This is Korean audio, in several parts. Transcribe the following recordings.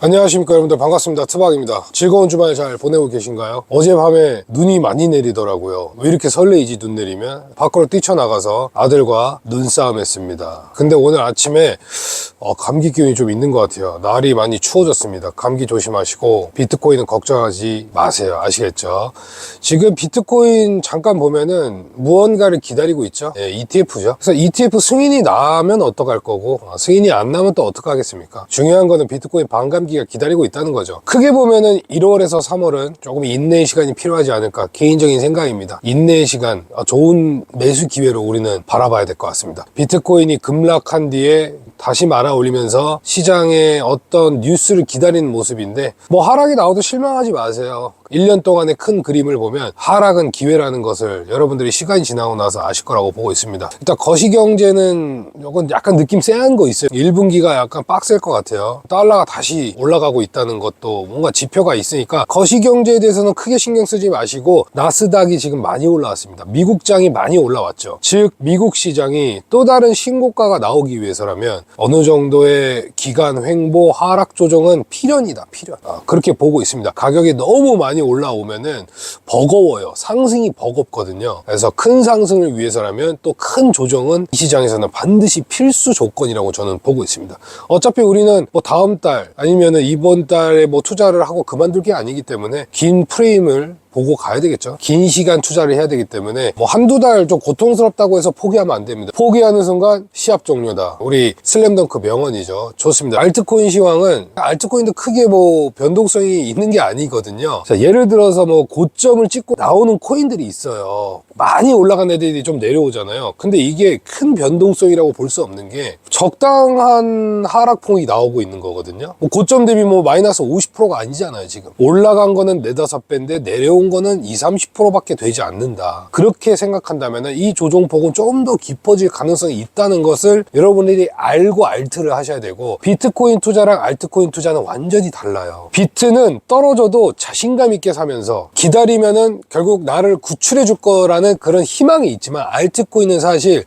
안녕하십니까 여러분들. 반갑습니다. 트박입니다. 즐거운 주말 잘 보내고 계신가요? 어젯밤에 눈이 많이 내리더라고요. 왜 이렇게 설레이지 눈 내리면? 밖으로 뛰쳐나가서 아들과 눈싸움 했습니다. 근데 오늘 아침에 어, 감기 기운이 좀 있는 것 같아요. 날이 많이 추워졌습니다. 감기 조심하시고 비트코인은 걱정하지 마세요. 아시겠죠? 지금 비트코인 잠깐 보면은 무언가를 기다리고 있죠? 예, ETF죠. 그래서 ETF 승인이 나면 어떡할 거고 어, 승인이 안 나면 또 어떡하겠습니까? 중요한 거는 비트코인 반감 기가 기다리고 있다는 거죠 크게 보면은 1월에서 3월은 조금 인내의 시간이 필요하지 않을까 개인적인 생각입니다 인내의 시간 어, 좋은 매수 기회로 우리는 바라봐야 될 것 같습니다 비트코인이 급락한 뒤에 다시 말아 올리면서 시장의 어떤 뉴스를 기다리는 모습인데 뭐 하락이 나와도 실망하지 마세요 1년 동안의 큰 그림을 보면 하락은 기회라는 것을 여러분들이 시간이 지나고 나서 아실 거라고 보고 있습니다. 일단 거시경제는 이건 약간 느낌 쎄한 거 있어요. 1분기가 약간 빡셀 것 같아요. 달러가 다시 올라가고 있다는 것도 뭔가 지표가 있으니까 거시경제에 대해서는 크게 신경 쓰지 마시고 나스닥이 지금 많이 올라왔습니다. 미국장이 많이 올라왔죠. 즉 미국 시장이 또 다른 신고가가 나오기 위해서라면 어느 정도의 기간 횡보 하락 조정은 필연이다 필연. 아, 그렇게 보고 있습니다. 가격이 너무 많이 올라오면은 버거워요. 상승이 버겁거든요. 그래서 큰 상승을 위해서라면 또 큰 조정은 이 시장에서는 반드시 필수 조건이라고 저는 보고 있습니다. 어차피 우리는 뭐 다음 달 아니면 은 이번 달에 뭐 투자를 하고 그만둘 게 아니기 때문에 긴 프레임을 보고 가야 되겠죠. 긴 시간 투자를 해야 되기 때문에 뭐 한두 달 좀 고통스럽다고 해서 포기하면 안 됩니다. 포기하는 순간 시합 종료다. 우리 슬램덩크 명언이죠. 좋습니다. 알트코인 시황은 알트코인도 크게 뭐 변동성이 있는 게 아니거든요. 자, 예를 들어서 뭐 고점을 찍고 나오는 코인들이 있어요. 많이 올라간 애들이 좀 내려오잖아요. 근데 이게 큰 변동성이라고 볼 수 없는 게 적당한 하락폭이 나오고 있는 거거든요. 뭐 고점 대비 뭐 마이너스 50%가 아니잖아요, 지금. 올라간 거는 4, 5배인데 내려온 거는 20, 30%밖에 되지 않는다. 그렇게 생각한다면 이 조종폭은 좀 더 깊어질 가능성이 있다는 것을 여러분들이 알고 알트를 하셔야 되고 비트코인 투자랑 알트코인 투자는 완전히 달라요. 비트는 떨어져도 자신감 있게 사면서 기다리면은 결국 나를 구출해 줄 거라는 그런 희망이 있지만 알트코인은 사실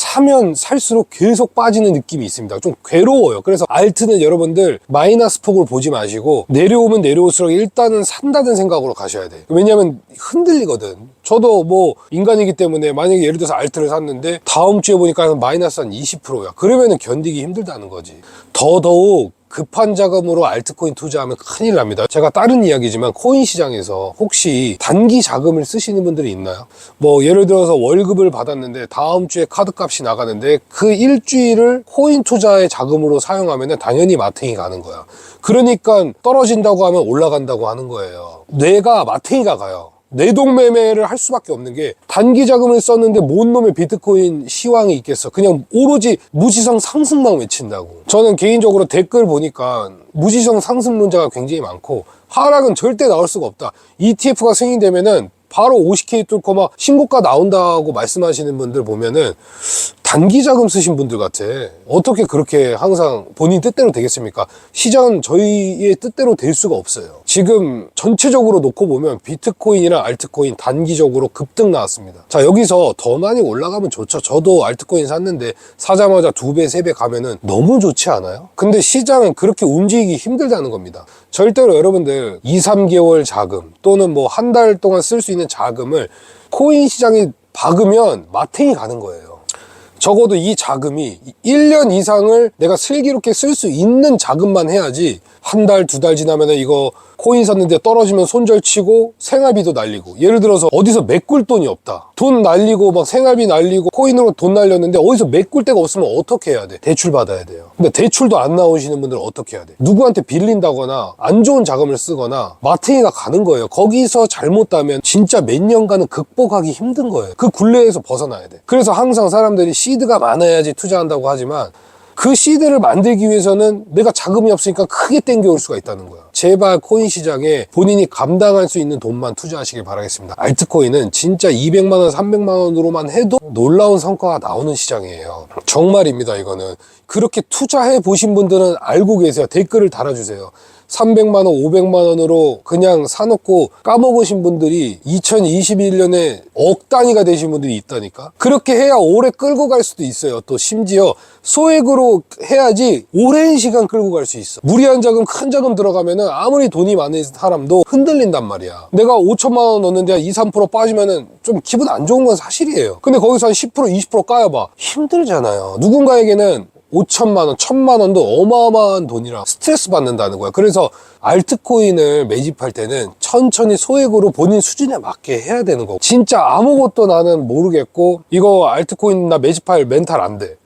사면 살수록 계속 빠지는 느낌이 있습니다. 좀 괴로워요. 그래서 알트는 여러분들 마이너스 폭을 보지 마시고 내려오면 내려올수록 일단은 산다는 생각으로 가셔야 돼요. 왜냐하면 흔들리거든. 저도 뭐 인간이기 때문에 만약에 예를 들어서 알트를 샀는데 다음 주에 보니까 마이너스 한 20%야. 그러면은 견디기 힘들다는 거지. 더더욱 급한 자금으로 알트코인 투자하면 큰일 납니다. 제가 다른 이야기지만 코인 시장에서 혹시 단기 자금을 쓰시는 분들이 있나요? 뭐 예를 들어서 월급을 받았는데 다음 주에 카드 값이 나가는데 그 일주일을 코인 투자의 자금으로 사용하면 당연히 마탱이 가는 거야. 그러니까 떨어진다고 하면 올라간다고 하는 거예요. 뇌가 마탱이가 가요. 내동매매를 할 수밖에 없는 게 단기 자금을 썼는데 뭔 놈의 비트코인 시황이 있겠어. 그냥 오로지 무지성 상승만 외친다고. 저는 개인적으로 댓글 보니까 무지성 상승론자가 굉장히 많고 하락은 절대 나올 수가 없다. ETF가 승인되면은 바로 50K 뚫고 막 신고가 나온다고 말씀하시는 분들 보면은 단기 자금 쓰신 분들 같아. 어떻게 그렇게 항상 본인 뜻대로 되겠습니까? 시장은 저희의 뜻대로 될 수가 없어요. 지금 전체적으로 놓고 보면 비트코인이랑 알트코인 단기적으로 급등 나왔습니다. 자, 여기서 더 많이 올라가면 좋죠. 저도 알트코인 샀는데 사자마자 두 배, 세 배 가면은 너무 좋지 않아요? 근데 시장은 그렇게 움직이기 힘들다는 겁니다. 절대로 여러분들 2, 3개월 자금 또는 뭐 한 달 동안 쓸 수 있는 자금을 코인 시장이 박으면 마탱이 가는 거예요. 적어도 이 자금이 1년 이상을 내가 슬기롭게 쓸 수 있는 자금만 해야지 한 달, 두 달 지나면 이거 코인 샀는데 떨어지면 손절치고 생활비도 날리고 예를 들어서 어디서 메꿀 돈이 없다. 돈 날리고 막 생활비 날리고 코인으로 돈 날렸는데 어디서 메꿀 데가 없으면 어떻게 해야 돼? 대출 받아야 돼요. 근데 대출도 안 나오시는 분들은 어떻게 해야 돼? 누구한테 빌린다거나 안 좋은 자금을 쓰거나 마탱이가 가는 거예요. 거기서 잘못하면 진짜 몇 년간은 극복하기 힘든 거예요. 그 굴레에서 벗어나야 돼. 그래서 항상 사람들이 시드가 많아야지 투자한다고 하지만 그 시드를 만들기 위해서는 내가 자금이 없으니까 크게 땡겨올 수가 있다는 거야. 제발 코인 시장에 본인이 감당할 수 있는 돈만 투자하시길 바라겠습니다. 알트코인은 진짜 200만 원, 300만 원으로만 해도 놀라운 성과가 나오는 시장이에요. 정말입니다, 이거는. 그렇게 투자해 보신 분들은 알고 계세요. 댓글을 달아주세요. 300만 원, 500만 원으로 그냥 사놓고 까먹으신 분들이 2021년에 억 단위가 되신 분들이 있다니까. 그렇게 해야 오래 끌고 갈 수도 있어요. 또 심지어 소액으로 해야지 오랜 시간 끌고 갈 수 있어. 무리한 자금, 큰 자금 들어가면은 아무리 돈이 많은 사람도 흔들린단 말이야. 내가 5천만 원 넣는데 한 2, 3% 빠지면은 좀 기분 안 좋은 건 사실이에요. 근데 거기서 한 10%, 20% 까여봐. 힘들잖아요. 누군가에게는 5천만 원, 1천만 원도 어마어마한 돈이라 스트레스 받는다는 거야. 그래서 알트코인을 매집할 때는 천천히 소액으로 본인 수준에 맞게 해야 되는 거고. 진짜 아무것도 나는 모르겠고, 이거 알트코인 나 매집할 멘탈 안 돼.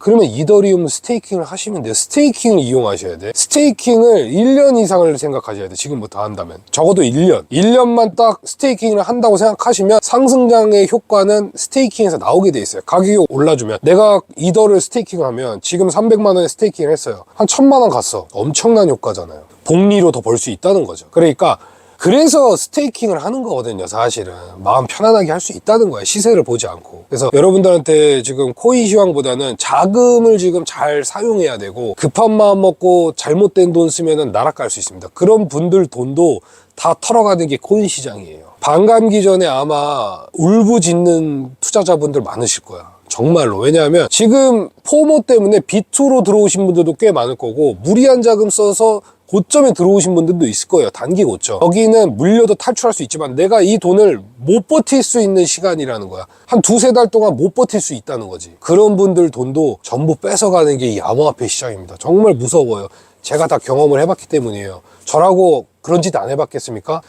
그러면 이더리움 스테이킹을 하시면 돼요. 스테이킹을 이용하셔야 돼. 스테이킹을 1년 이상을 생각하셔야 돼. 지금부터 한다면. 적어도 1년. 1년만 딱 스테이킹을 한다고 생각하시면 상승장의 효과는 스테이킹에서 나오게 돼 있어요. 가격이 올라주면. 내가 이더를 스테이킹하면 지금 300만 원에 스테이킹을 했어요. 한 1000만 원 갔어. 엄청난 효과잖아요. 복리로 더 벌 수 있다는 거죠. 그러니까 그래서 스테이킹을 하는 거거든요, 사실은. 마음 편안하게 할 수 있다는 거야, 시세를 보지 않고. 그래서 여러분들한테 지금 코인 시황보다는 자금을 지금 잘 사용해야 되고, 급한 마음 먹고 잘못된 돈 쓰면은 나락갈 수 있습니다. 그런 분들 돈도 다 털어가는 게 코인 시장이에요. 반감기 전에 아마 울부짖는 투자자분들 많으실 거야. 정말로. 왜냐하면 지금 포모 때문에 비투로 들어오신 분들도 꽤 많을 거고, 무리한 자금 써서 고점에 들어오신 분들도 있을 거예요. 단기 고점. 여기는 물려도 탈출할 수 있지만 내가 이 돈을 못 버틸 수 있는 시간이라는 거야. 한 두세 달 동안 못 버틸 수 있다는 거지. 그런 분들 돈도 전부 뺏어가는 게 이 암호화폐 시장입니다. 정말 무서워요. 제가 다 경험을 해봤기 때문이에요. 저라고 그런 짓 안 해봤겠습니까?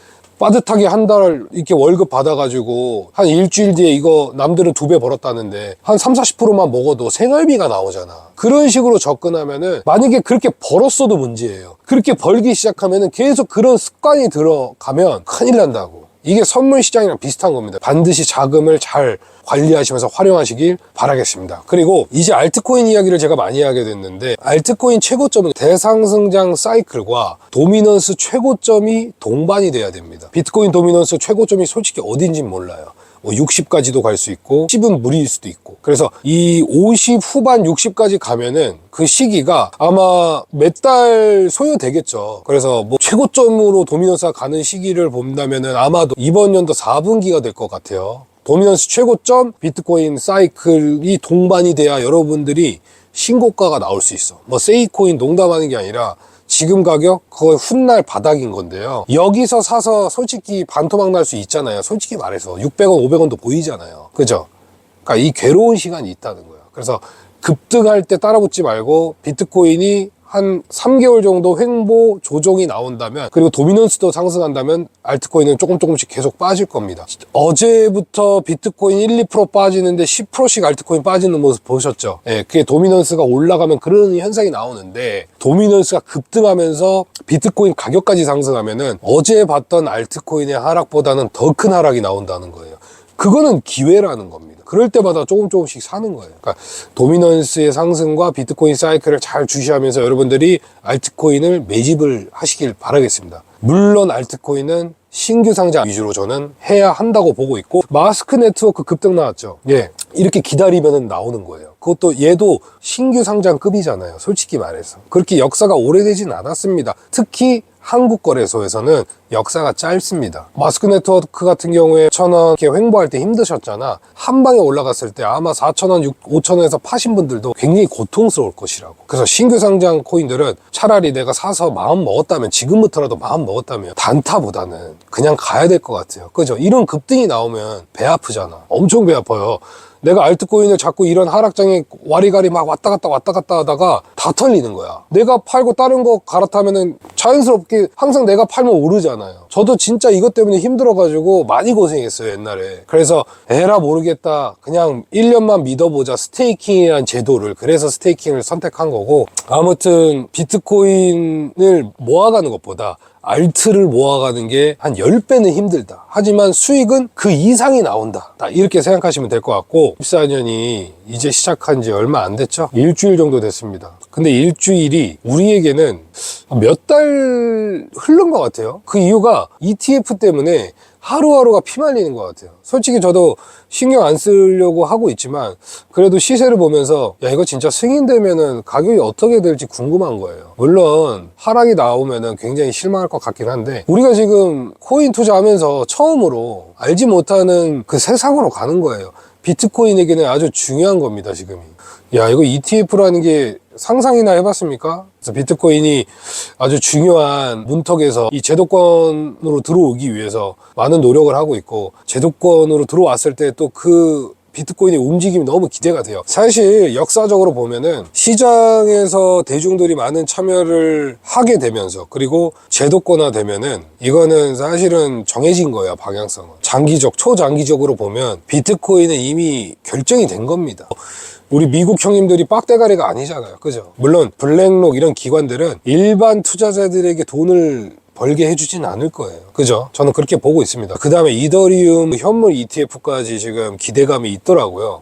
빠듯하게 한 달 이렇게 월급 받아가지고 한 일주일 뒤에 이거 남들은 두 배 벌었다는데 한 3, 40%만 먹어도 생활비가 나오잖아. 그런 식으로 접근하면은 만약에 그렇게 벌었어도 문제예요. 그렇게 벌기 시작하면은 계속 그런 습관이 들어가면 큰일 난다고. 이게 선물 시장이랑 비슷한 겁니다. 반드시 자금을 잘 관리하시면서 활용하시길 바라겠습니다. 그리고 이제 알트코인 이야기를 제가 많이 하게 됐는데 알트코인 최고점은 대상승장 사이클과 도미넌스 최고점이 동반이 돼야 됩니다. 비트코인 도미넌스 최고점이 솔직히 어딘진 몰라요. 뭐 60까지도 갈 수 있고 10은 무리일 수도 있고. 그래서 이 50 후반 60까지 가면은 그 시기가 아마 몇 달 소요되겠죠. 그래서 뭐 최고점으로 도미넌스가 가는 시기를 본다면은 아마도 이번 연도 4분기가 될 것 같아요. 도미넌스 최고점 비트코인 사이클이 동반이 돼야 여러분들이 신고가가 나올 수 있어. 뭐 세이코인 농담하는 게 아니라 지금 가격 그거 훗날 바닥인 건데요. 여기서 사서 솔직히 반토막 날 수 있잖아요. 솔직히 말해서 600원, 500원도 보이잖아요. 그죠? 그러니까 이 괴로운 시간이 있다는 거예요. 그래서 급등할 때 따라붙지 말고 비트코인이 한 3개월 정도 횡보 조정이 나온다면 그리고 도미넌스도 상승한다면 알트코인은 조금 조금씩 계속 빠질 겁니다. 어제부터 비트코인 1, 2% 빠지는데 10%씩 알트코인 빠지는 모습 보셨죠? 예, 그게 도미넌스가 올라가면 그런 현상이 나오는데 도미넌스가 급등하면서 비트코인 가격까지 상승하면은 어제 봤던 알트코인의 하락보다는 더 큰 하락이 나온다는 거예요. 그거는 기회라는 겁니다. 그럴 때마다 조금 조금씩 사는 거예요. 그러니까 도미넌스의 상승과 비트코인 사이클을 잘 주시하면서 여러분들이 알트코인을 매집을 하시길 바라겠습니다. 물론 알트코인은 신규 상장 위주로 저는 해야 한다고 보고 있고 마스크 네트워크 급등 나왔죠. 예. 이렇게 기다리면 나오는 거예요. 그것도 얘도 신규 상장급이잖아요. 솔직히 말해서. 그렇게 역사가 오래되진 않았습니다. 특히 한국 거래소에서는 역사가 짧습니다. 마스크 네트워크 같은 경우에 1,000원 이렇게 횡보할 때 힘드셨잖아. 한 방에 올라갔을 때 아마 4,000원, 5,000원에서 파신 분들도 굉장히 고통스러울 것이라고. 그래서 신규 상장 코인들은 차라리 내가 사서 마음 먹었다면 지금부터라도 마음 먹었다면 단타보다는 그냥 가야 될 것 같아요. 그죠? 이런 급등이 나오면 배 아프잖아. 엄청 배 아파요. 내가 알트코인을 자꾸 이런 하락장에 와리가리 막 왔다 갔다 왔다 갔다 하다가 다 털리는 거야. 내가 팔고 다른 거 갈아타면은 자연스럽게 항상 내가 팔면 오르잖아요. 저도 진짜 이것 때문에 힘들어가지고 많이 고생했어요, 옛날에. 그래서 에라 모르겠다. 그냥 1년만 믿어보자. 스테이킹이란 제도를. 그래서 스테이킹을 선택한 거고. 아무튼 비트코인을 모아가는 것보다 알트를 모아가는 게 한 10배는 힘들다. 하지만 수익은 그 이상이 나온다. 딱 이렇게 생각하시면 될 것 같고 14년이 이제 시작한 지 얼마 안 됐죠? 일주일 정도 됐습니다. 근데 일주일이 우리에게는 몇 달 흐른 것 같아요. 그 이유가 ETF 때문에 하루하루가 피말리는 것 같아요. 솔직히 저도 신경 안 쓰려고 하고 있지만 그래도 시세를 보면서 야 이거 진짜 승인되면은 가격이 어떻게 될지 궁금한 거예요. 물론 하락이 나오면은 굉장히 실망할 것 같긴 한데 우리가 지금 코인 투자하면서 처음으로 알지 못하는 그 세상으로 가는 거예요. 비트코인에게는 아주 중요한 겁니다, 지금이. 야, 이거 ETF라는 게 상상이나 해봤습니까? 그래서 비트코인이 아주 중요한 문턱에서 이 제도권으로 들어오기 위해서 많은 노력을 하고 있고, 제도권으로 들어왔을 때 또 그 비트코인의 움직임이 너무 기대가 돼요. 사실 역사적으로 보면은 시장에서 대중들이 많은 참여를 하게 되면서 그리고 제도권화 되면은 이거는 사실은 정해진 거예요, 방향성은. 장기적, 초장기적으로 보면 비트코인은 이미 결정이 된 겁니다. 우리 미국 형님들이 빡대가리가 아니잖아요. 그죠? 물론 블랙록 이런 기관들은 일반 투자자들에게 돈을 벌게 해주진 않을 거예요. 그죠? 저는 그렇게 보고 있습니다. 그 다음에 이더리움 현물 ETF까지 지금 기대감이 있더라고요.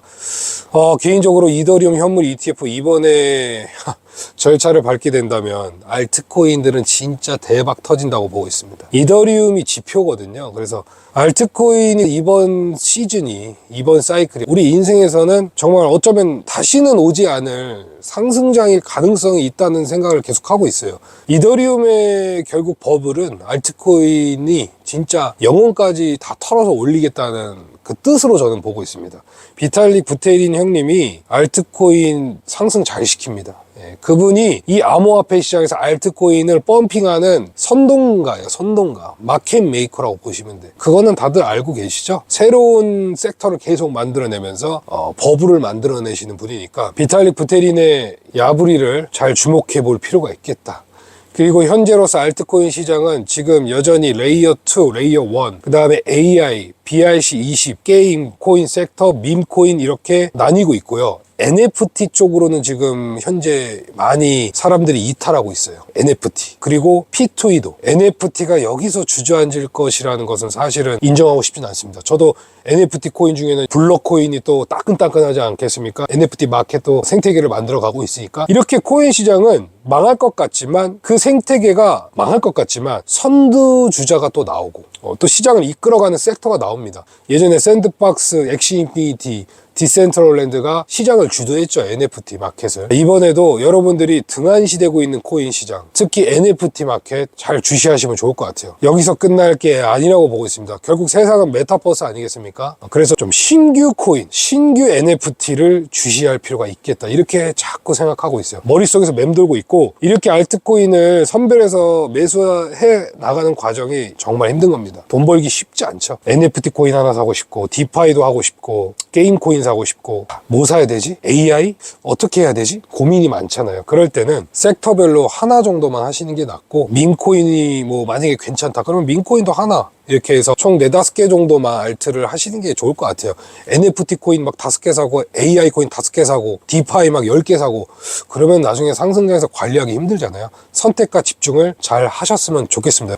어, 개인적으로 이더리움 현물 ETF 이번에 절차를 밟게 된다면 알트코인들은 진짜 대박 터진다고 보고 있습니다. 이더리움이 지표거든요. 그래서 알트코인이 이번 시즌이 이번 사이클이 우리 인생에서는 정말 어쩌면 다시는 오지 않을 상승장일 가능성이 있다는 생각을 계속 하고 있어요. 이더리움의 결국 버블은 알트코인이 진짜 영혼까지 다 털어서 올리겠다는 그 뜻으로 저는 보고 있습니다. 비탈릭 부테린 형님이 알트코인 상승 잘 시킵니다. 예, 그분이 이 암호화폐 시장에서 알트코인을 펌핑하는 선동가예요, 선동가. 마켓 메이커라고 보시면 돼. 그거는 다들 알고 계시죠? 새로운 섹터를 계속 만들어내면서 어, 버블을 만들어내시는 분이니까 비탈릭 부테린의 야부리를 잘 주목해 볼 필요가 있겠다. 그리고 현재로서 알트코인 시장은 지금 여전히 레이어 2, 레이어 1, 그 다음에 AI, BRC20, 게임, 코인 섹터, 밈 코인 이렇게 나뉘고 있고요. NFT 쪽으로는 지금 현재 많이 사람들이 이탈하고 있어요. NFT. 그리고 P2E도. NFT가 여기서 주저앉을 것이라는 것은 사실은 인정하고 싶진 않습니다. 저도 NFT 코인 중에는 블록 코인이 또 따끈따끈하지 않겠습니까? NFT 마켓도 생태계를 만들어 가고 있으니까 이렇게 코인 시장은 망할 것 같지만 그 생태계가 망할 것 같지만 선두주자가 또 나오고 어, 또 시장을 이끌어가는 섹터가 나옵니다. 예전에 샌드박스, 엑시 인피니티, 디센트럴랜드가 시장을 주도했죠 NFT 마켓을. 이번에도 여러분들이 등한시되고 있는 코인 시장 특히 NFT 마켓 잘 주시하시면 좋을 것 같아요. 여기서 끝날 게 아니라고 보고 있습니다. 결국 세상은 메타버스 아니겠습니까? 그래서 좀 신규 코인 신규 NFT를 주시할 필요가 있겠다 이렇게 자꾸 생각하고 있어요. 머릿속에서 맴돌고 있고 이렇게 알트코인을 선별해서 매수해 나가는 과정이 정말 힘든 겁니다 돈 벌기 쉽지 않죠 NFT 코인 하나 사고 싶고 디파이도 하고 싶고 게임 코인 사고 싶고 뭐 사야 되지? AI? 어떻게 해야 되지? 고민이 많잖아요. 그럴 때는 섹터별로 하나 정도만 하시는 게 낫고 민코인이 뭐 만약에 괜찮다 그러면 민코인도 하나 이렇게 해서 총 네다섯 개 정도만 알트를 하시는 게 좋을 것 같아요. NFT 코인 막 다섯 개 사고 AI 코인 다섯 개 사고 디파이 막열개 사고 그러면 나중에 상승장에서 관리하기 힘들잖아요. 선택과 집중을 잘 하셨으면 좋겠습니다.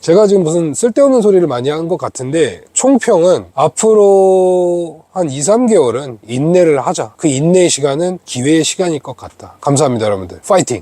제가 지금 무슨 쓸데없는 소리를 많이 한 것 같은데 총평은 앞으로 한 2, 3개월은 인내를 하자. 그 인내의 시간은 기회의 시간일 것 같다. 감사합니다, 여러분들. 파이팅!